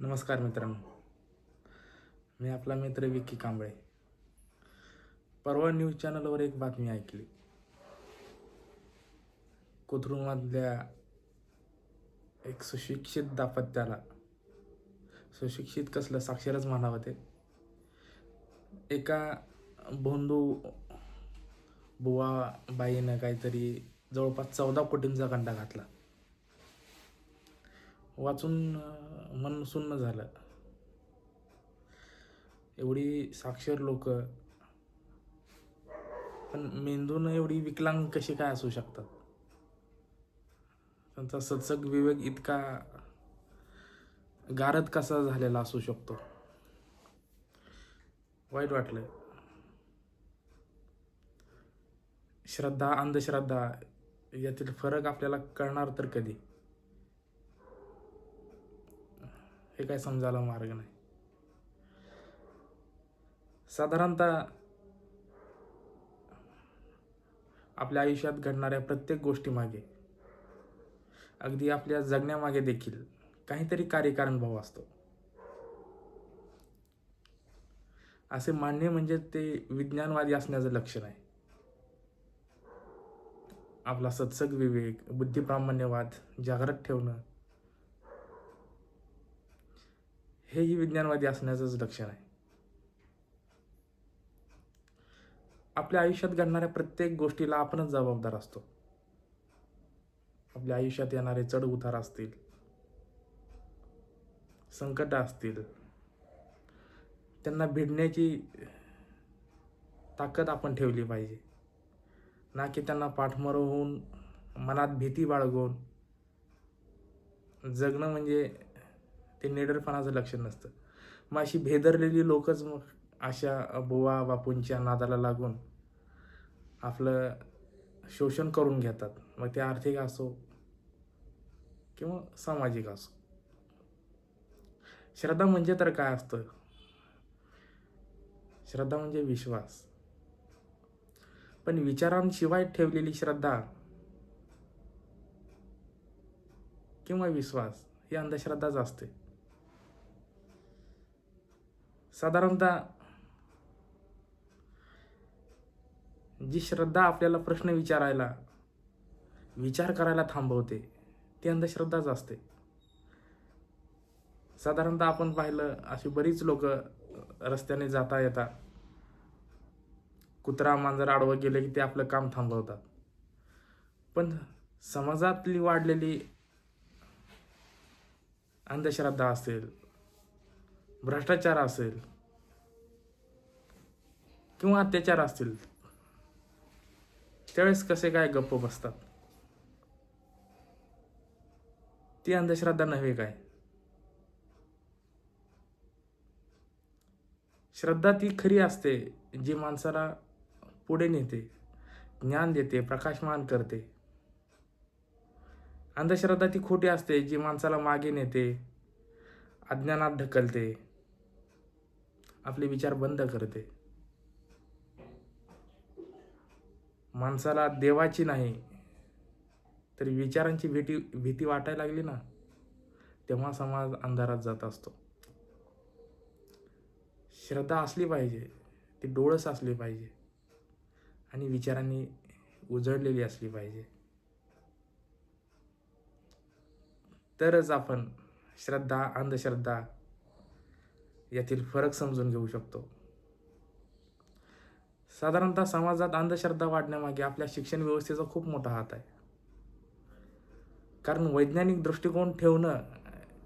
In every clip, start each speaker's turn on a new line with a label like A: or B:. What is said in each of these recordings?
A: नमस्कार मित्रांनो. मी आपला मित्र विक्की कांबळे. परवा न्यूज चॅनलवर एक बातमी ऐकली. कोथरूमधल्या एक सुशिक्षित दाम्पत्याला सुशिक्षित कसलं साक्षरच म्हणावं ते एका भोंदू बुवा बाईनं काहीतरी जवळपास चौदा कोटींचा गंडा घातला. वाचून मन सुन्न झालं. एवढी साक्षर लोक. पण मेंदून एवढी विकलांग कशी काय असू शकतात? त्यांचा सत्सग विवेक इतका गारद कसा झालेला असू शकतो? वाईट वाटलं श्रद्धा अंधश्रद्धा यातील फरक आपल्याला कळणार तर कधी? हे काय समजायला मार्ग नाही. साधारणतः आपल्या आयुष्यात घडणाऱ्या प्रत्येक गोष्टीमागे अगदी आपल्या जगण्यामागे देखील काहीतरी कार्यकारण भाव असतो. असे मानणे म्हणजे ते विज्ञानवादी असण्याचं लक्षण आहे. आपला सत्सग विवेक बुद्धिप्रामाण्यवाद जागृत ठेवणं हेही विज्ञानवादी असण्याचंच लक्षण आहे. आपल्या आयुष्यात घडणाऱ्या प्रत्येक गोष्टीला आपणच जबाबदार असतो. आपल्या आयुष्यात येणारे चढ उतार असतील. संकट असतील. त्यांना भिडण्याची ताकद आपण ठेवली पाहिजे. ना की त्यांना पाठमोर होऊन मनात भीती बाळगून जगणं म्हणजे ते निडरपणाचं लक्षण नसतं. मग अशी भेदरलेली लोकच मग अशा बुवा बापूंच्या नादाला लागून आपलं शोषण करून घेतात. मग ते आर्थिक असो किंवा सामाजिक असो. श्रद्धा म्हणजे तर काय असतं? श्रद्धा म्हणजे विश्वास. पण विचारांशिवाय ठेवलेली श्रद्धा किंवा विश्वास ही अंधश्रद्धाच असते. साधारणतः जी श्रद्धा आपल्याला प्रश्न विचारायला विचार करायला थांबवते ती अंधश्रद्धाच असते. साधारणतः आपण पाहिलं अशी बरीच लोक रस्त्याने जाता येता. कुत्रा मांजर आडवं गेले की ते आपलं काम थांबवतात. पण समाजातली वाढलेली अंधश्रद्धा असेल भ्रष्टाचार असेल किंवा अत्याचार असतील त्यावेळेस कसे काय गप्प बसतात? ती अंधश्रद्धा नव्हे काय? श्रद्धा ती खरी असते जी माणसाला पुढे नेते ज्ञान देते प्रकाशमान करते. अंधश्रद्धा ती खोटी असते जी माणसाला मागे नेते अज्ञानात ढकलते. आपले विचार बंद करते. माणसाला देवाची नाही तर विचारांची भीती भीती वाटायला लागली ना तेव्हा समाज अंधारात जात असतो. श्रद्धा असली पाहिजे ती डोळस असली पाहिजे आणि विचारांनी उजळलेली असली पाहिजे. तरच आपण श्रद्धा अंधश्रद्धा यातील फरक समजून घेऊ शकतो. साधारणतः समाजात अंधश्रद्धा वाढण्यामागे आपल्या शिक्षण व्यवस्थेचा खूप मोठा हात आहे. कारण वैज्ञानिक दृष्टिकोन ठेवणं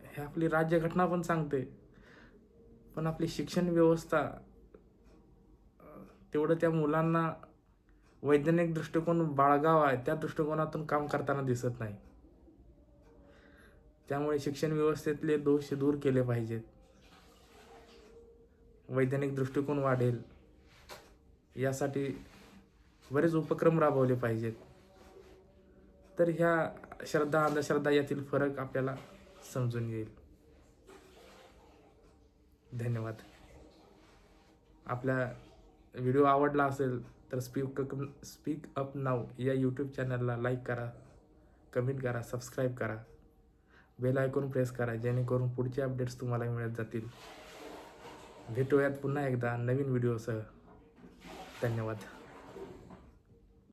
A: हे आपली राज्यघटना पण सांगते. पण आपली शिक्षण व्यवस्था तेवढं त्या मुलांना वैज्ञानिक दृष्टिकोन बाळगावा त्या दृष्टिकोनातून काम करताना दिसत नाही. त्यामुळे शिक्षण व्यवस्थेतले दोष दूर केले पाहिजेत. वैज्ञानिक दृष्टिकोन वाढेल. यासाठी बरेच उपक्रम राबवले पाहिजेत. तर ह्या श्रद्धा अंधश्रद्धा यातील फरक आपल्याला समजून येईल. धन्यवाद. आपला व्हिडिओ आवडला असेल तर स्पीक स्पीक अप नाव या यूट्यूब चॅनलला लाईक करा कमेंट करा सबस्क्राईब करा. बेल आयकॉन प्रेस करा जेणेकरून पुढचे अपडेट्स तुम्हाला मिळत जातील. भेटूयात पुन्हा एकदा नवीन व्हिडिओसह. धन्यवाद.